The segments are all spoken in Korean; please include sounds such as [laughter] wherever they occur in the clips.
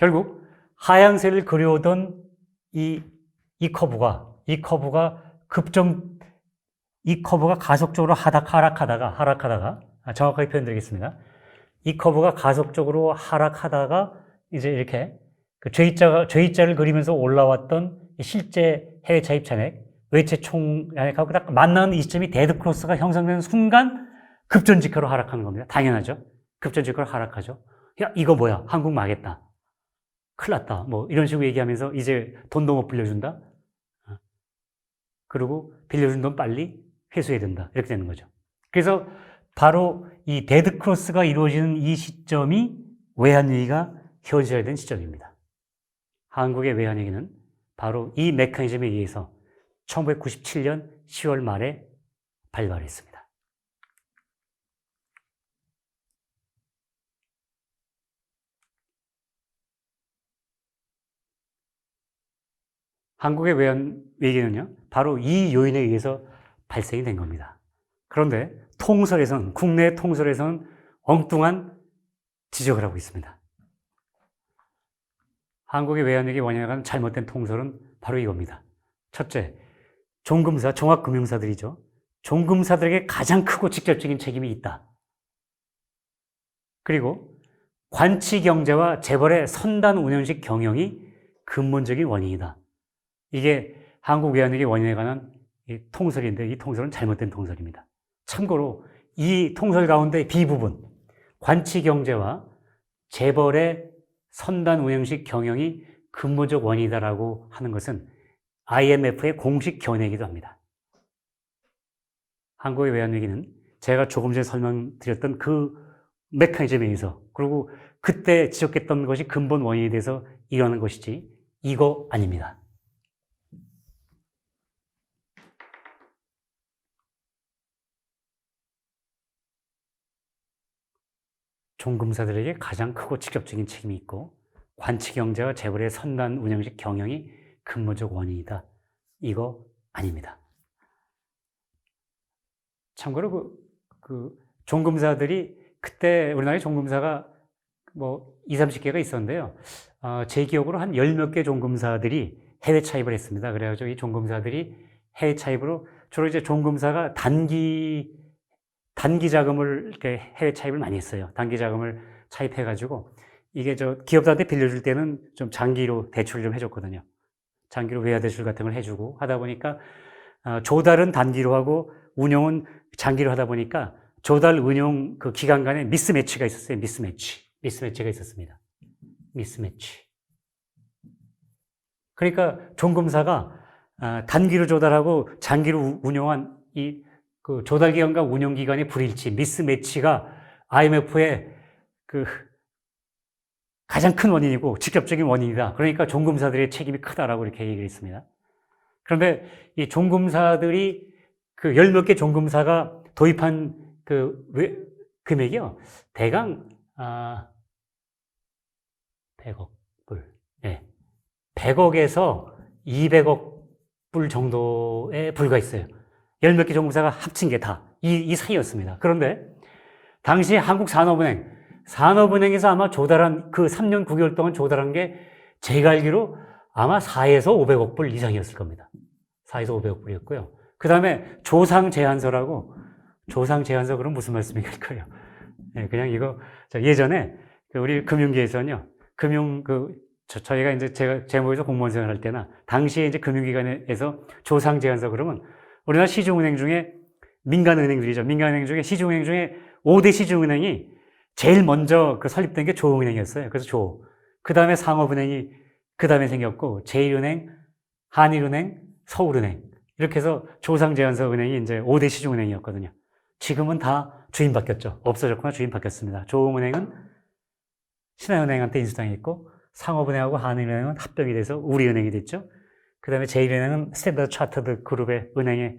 결국 하향세를 그려오던 이, 이 커브가, 이 커브가 급정, 이 커브가 가속적으로 하락, 하락하다가, 하락하다가, 아, 정확하게 표현드리겠습니다. 이 커브가 가속적으로 하락하다가 이제 이렇게 그 J자가, J자를 그리면서 올라왔던 이 실제 해외 차입 잔액, 외채 총량하고 딱 만나는 이 시점이 데드 크로스가 형성되는 순간 급전 직하로 하락하는 겁니다. 당연하죠. 급전 직하로 하락하죠. 야, 이거 뭐야? 한국 망했다. 큰일 났다. 뭐 이런 식으로 얘기하면서 이제 돈도 못 빌려준다. 어. 그리고 빌려준 돈 빨리 회수해야 된다. 이렇게 되는 거죠. 그래서 바로 이 데드 크로스가 이루어지는 이 시점이 외환위기가 현실화된 시점입니다. 한국의 외환위기는 바로 이 메커니즘에 의해서 1997년 10월 말에 발발했습니다. 한국의 외환 위기는요, 바로 이 요인에 의해서 발생이 된 겁니다. 그런데 통설에선, 국내 통설에선 엉뚱한 지적을 하고 있습니다. 한국의 외환위기 원인에 잘못된 통설은 바로 이겁니다. 첫째, 종금사, 종합금융사들이죠. 종금사들에게 가장 크고 직접적인 책임이 있다. 그리고 관치 경제와 재벌의 선단 운영식 경영이 근본적인 원인이다. 이게 한국 외환위기 원인에 관한 이 통설인데 이 통설은 잘못된 통설입니다. 참고로 이 통설 가운데 비부분, 관치 경제와 재벌의 선단 운영식 경영이 근본적 원인이다라고 하는 것은 IMF의 공식 견해이기도 합니다. 한국의 외환위기는 제가 조금 전에 설명드렸던 그 메커니즘에 의해서 그리고 그때 지적했던 것이 근본 원인에 대해서 일어나는 것이지 이거 아닙니다. 종금사들에게 가장 크고 직접적인 책임이 있고 관치 경제와 재벌의 선단 운영식 경영이 근본적 원인이다. 이거 아닙니다. 참고로 그, 그 종금사들이 그때 우리나라의 종금사가 뭐 2, 30개가 있었는데요. 어, 제 기억으로 한 열 몇 개 종금사들이 해외 차입을 했습니다. 그래가지고 이 종금사들이 해외 차입으로 주로 이제 종금사가 단기 단기 자금을 이렇게 해외 차입을 많이 했어요. 단기 자금을 차입해 가지고 이게 저 기업들한테 빌려줄 때는 좀 장기로 대출을 좀 해줬거든요. 장기로 외화 대출 같은 걸 해주고 하다 보니까 어, 조달은 단기로 하고 운용은 장기로 하다 보니까 조달 운용 그 기간 간에 미스매치가 있었어요. 미스매치. 미스매치가 있었습니다. 미스매치. 그러니까 종금사가 어, 단기로 조달하고 장기로 운용한 이 그 조달 기간과 운용 기간의 불일치, 미스매치가 IMF의 그 가장 큰 원인이고 직접적인 원인이다. 그러니까 종금사들의 책임이 크다라고 이렇게 얘기를 했습니다. 그런데 이 종금사들이 그 열 몇 개 종금사가 도입한 그 왜, 금액이요. 대강 아 100억 불. 예. 100억에서 200억 불 정도에 불과했어요. 열 몇 개 종금사가 합친 게 다 이 이 사이였습니다. 그런데 당시 한국산업은행 산업은행에서 아마 조달한 그 3년 9개월 동안 조달한 게 제가 알기로 아마 4에서 500억 불 이상이었을 겁니다. 4에서 500억 불이었고요. 그 다음에 조상제한서라고 조상제한서 그럼 무슨 말씀일까요? 네, 그냥 이거 예전에 그 우리 금융계에서는요. 금융 그 저, 희가 이제 제가 제목에서 공무원 생활할 때나 당시에 이제 금융기관에서 조상제한서 그러면 우리나라 시중은행 중에 민간은행들이죠. 민간은행 중에 시중은행 중에 5대 시중은행이 제일 먼저 그 설립된 게 조은행이었어요. 그래서 조. 그 다음에 상업은행이 그 다음에 생겼고, 제일은행, 한일은행, 서울은행. 이렇게 해서 조상제한서 은행이 이제 5대 시중은행이었거든요. 지금은 다 주인 바뀌었죠. 없어졌거나 주인 바뀌었습니다. 조은행은 신한은행한테 인수당했고, 상업은행하고 한일은행은 합병이 돼서 우리은행이 됐죠. 그 다음에 제일은행은 스탠다드 차터드 그룹의 은행에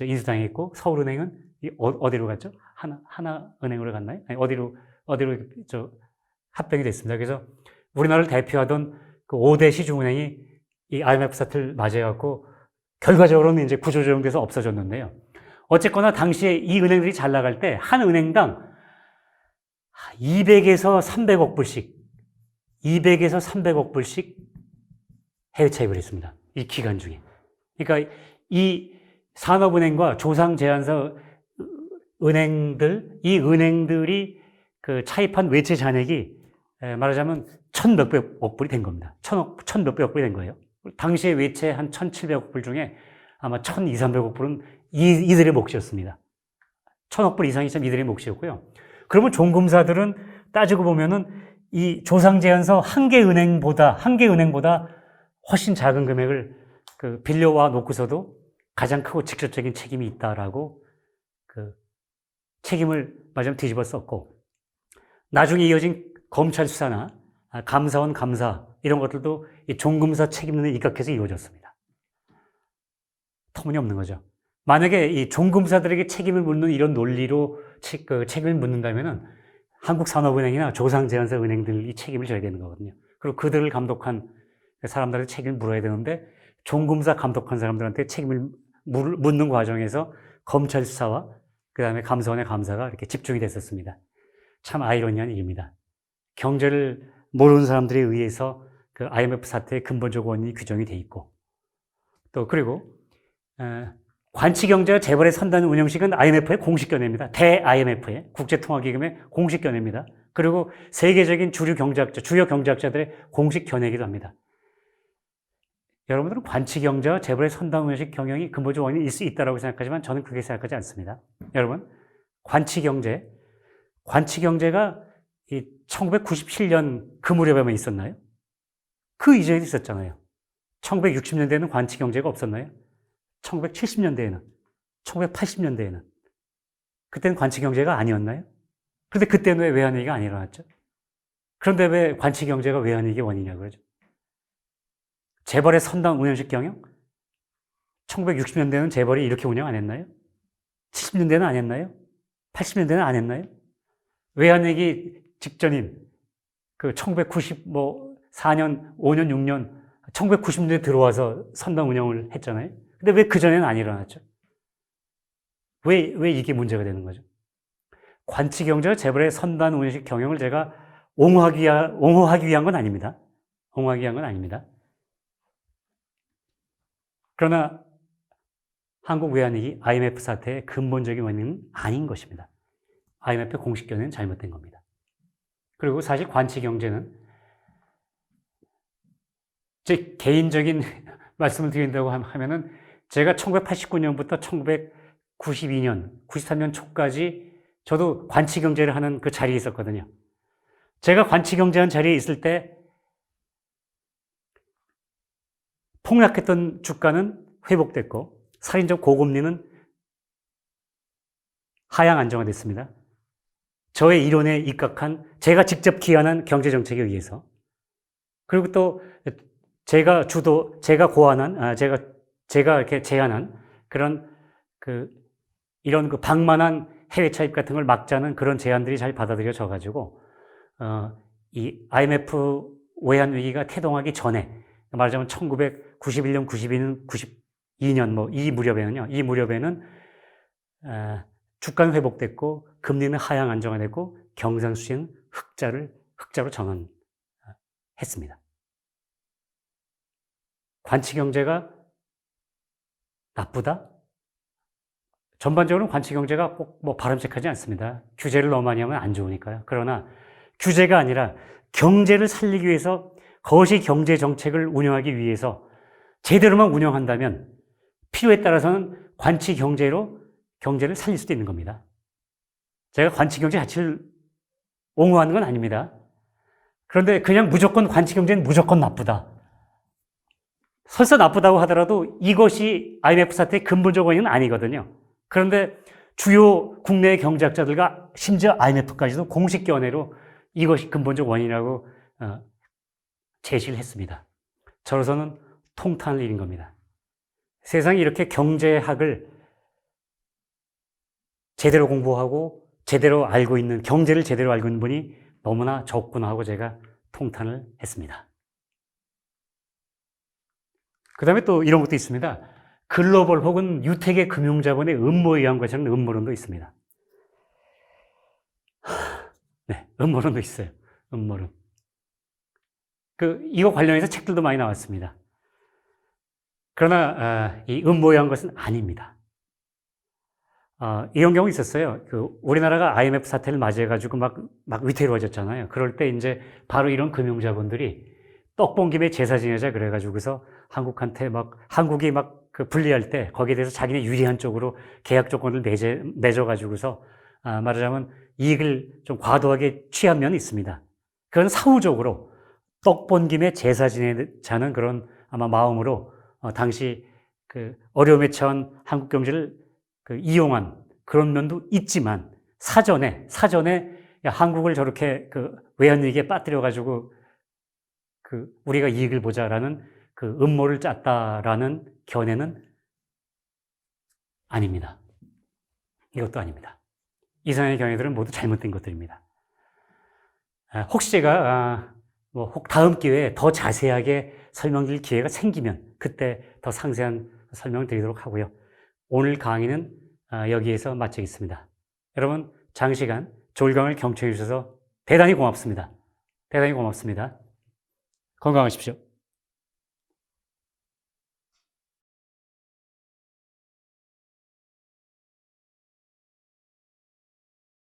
인수당했고, 서울은행은 어 디로 갔죠? 하나, 하나은행으로 갔나요? 아니, 어디로 어디로 저 합병이 됐습니다. 그래서 우리나라를 대표하던 그 5대 시중은행이 이 IMF 사태를 맞이해갖고 결과적으로는 이제 구조조정돼서 없어졌는데요. 어쨌거나 당시에 이 은행들이 잘 나갈 때 한 은행당 200에서 300억 불씩 200에서 300억 불씩 해외 차입을 했습니다. 이 기간 중에. 그러니까 이 산업은행과 조상제한서 은행들, 이 은행들이 그 차입한 외채 잔액이 에, 말하자면 천 몇백억 불이 된 겁니다. 천억, 천 몇백억 불이 된 거예요. 당시에 외채 한 천칠백억 불 중에 아마 천 이삼백억 불은 이, 이들의 몫이었습니다. 천억 불 이상이 참 이들의 몫이었고요. 그러면 종금사들은 따지고 보면은 이 조상제한서 한 개 은행보다, 한 개 은행보다 훨씬 작은 금액을 그 빌려와 놓고서도 가장 크고 직접적인 책임이 있다라고 그 책임을 마지막 뒤집어 썼고 나중에 이어진 검찰 수사나 아, 감사원 감사 이런 것들도 이 종금사 책임론에 입각해서 이루어졌습니다. 터무니없는 거죠. 만약에 이 종금사들에게 책임을 묻는 이런 논리로 책, 그 책임을 묻는다면은 한국산업은행이나 조상제한사 은행들이 책임을 져야 되는 거거든요. 그리고 그들을 감독한 사람들한테 책임을 물어야 되는데 종금사 감독한 사람들한테 책임을 물- 묻는 과정에서 검찰 수사와 그 다음에 감사원의 감사가 이렇게 집중이 됐었습니다. 참 아이러니한 일입니다. 경제를 모르는 사람들에 의해서 그 IMF 사태의 근본적 원인이 규정이 돼 있고 또 그리고 에, 관치 경제가 재벌에 선다는 운영식은 IMF의 공식 견해입니다. 대 IMF의 국제통화기금의 공식 견해입니다. 그리고 세계적인 주류 경제학자, 주요 경제학자들의 공식 견해이기도 합니다. 여러분들은 관치 경제와 재벌의 선당 운영식 경영이 근본적 있을 수 있다고 생각하지만 저는 그렇게 생각하지 않습니다. 여러분, 관치 경제, 관치 경제가 이 1997년 그 무렵에만 있었나요? 그 이전에도 있었잖아요. 1960년대에는 관치 경제가 없었나요? 1970년대에는, 1980년대에는. 그때는 관치 경제가 아니었나요? 그런데 그때는 왜 외환위기가 안 일어났죠? 그런데 왜 관치 경제가 외환위기 원인이냐고 그러죠? 재벌의 선당 운영식 경영? 1960년대는 재벌이 이렇게 운영 안 했나요? 70년대는 안 했나요? 80년대는 안 했나요? 외환위기 직전인 그 1990, 뭐, 4년, 5년, 6년, 1990년대 들어와서 선당 운영을 했잖아요. 근데 왜 그전에는 안 일어났죠? 왜, 왜 이게 문제가 되는 거죠? 관치 경제와 재벌의 선단 운영식 경영을 제가 옹호하기 옹호하기 위한 건 아닙니다. 옹호하기 위한 건 아닙니다. 그러나 한국 외환위기 IMF 사태의 근본적인 원인은 아닌 것입니다. IMF 공식 견해는 잘못된 겁니다. 그리고 사실 관치 경제는 제 개인적인 [laughs] 말씀을 드린다고 하면은 제가 1989년부터 1992년, 93년 초까지 저도 관치 경제를 하는 그 자리에 있었거든요. 제가 관치 경제한 자리에 있을 때 폭락했던 주가는 회복됐고 살인적 고금리는 하향 안정화됐습니다. 저의 이론에 입각한 제가 직접 기한한 경제 정책에 의해서 그리고 또 제가 주도 제가 고안한 아 제가 제가 이렇게 제안한 그런 그 이런 그 방만한 해외 차입 같은 걸 막자는 그런 제안들이 잘 받아들여져 가지고 어 이 IMF 외환 위기가 태동하기 전에 말하자면 1991년, 92년, 92년 뭐 이 무렵에는요. 이 무렵에는 어, 주가는 회복됐고 금리는 하향 안정화됐고 경상수지는 흑자를 흑자로 전환했습니다. 관치 경제가 나쁘다? 전반적으로 관치 경제가 꼭 뭐 바람직하지 않습니다. 규제를 너무 많이 하면 안 좋으니까요. 그러나 규제가 아니라 경제를 살리기 위해서 거시 경제 정책을 운영하기 위해서 제대로만 운영한다면 필요에 따라서는 관치 경제로 경제를 살릴 수도 있는 겁니다. 제가 관치 경제 자체를 옹호하는 건 아닙니다. 그런데 그냥 무조건 관치 경제는 무조건 나쁘다. 설사 나쁘다고 하더라도 이것이 IMF 사태의 근본적 원인은 아니거든요. 그런데 주요 국내 경제학자들과 심지어 IMF까지도 공식 견해로 이것이 근본적 원인이라고 어, 제시를 했습니다. 저로서는 통탄을 잃은 겁니다. 세상에 이렇게 경제학을 제대로 공부하고 제대로 알고 있는, 경제를 제대로 알고 있는 분이 너무나 적구나 하고 제가 통탄을 했습니다. 그 다음에 또 이런 것도 있습니다. 글로벌 혹은 유택의 금융자본의 음모에 의한 것이라는 음모론도 있습니다. 네, 음모론도 있어요. 음모론. 그 이거 관련해서 책들도 많이 나왔습니다. 그러나 아, 이 음모한 것은 아닙니다. 어, 이런 경우 있었어요. 그 우리나라가 IMF 사태를 맞이해가지고 막, 막 위태로워졌잖아요. 그럴 때 이제 바로 이런 금융자본들이 떡본 김에 제사 지내자 그래가지고서 한국한테 막 한국이 막 그 불리할 때 거기에 대해서 자기네 유리한 쪽으로 계약 조건을 맺어, 맺어가지고서 아, 말하자면 이익을 좀 과도하게 취한 면이 있습니다. 그건 사후적으로 떡 본 김에 제사 지내자는 그런 아마 마음으로 어, 당시 그 어려움에 처한 한국 경제를 그 이용한 그런 면도 있지만 사전에 사전에 야, 한국을 저렇게 그 외환위기에 빠뜨려 가지고 그 우리가 이익을 보자라는 그 음모를 짰다라는 견해는 아닙니다. 이것도 아닙니다. 이상의 견해들은 모두 잘못된 것들입니다. 아, 혹시 제가 아, 뭐 혹 다음 기회에 더 자세하게 설명드릴 기회가 생기면 그때 더 상세한 설명을 드리도록 하고요. 오늘 강의는 아, 여기에서 마치겠습니다. 여러분 장시간 졸강을 경청해 주셔서 대단히 고맙습니다. 대단히 고맙습니다. 건강하십시오.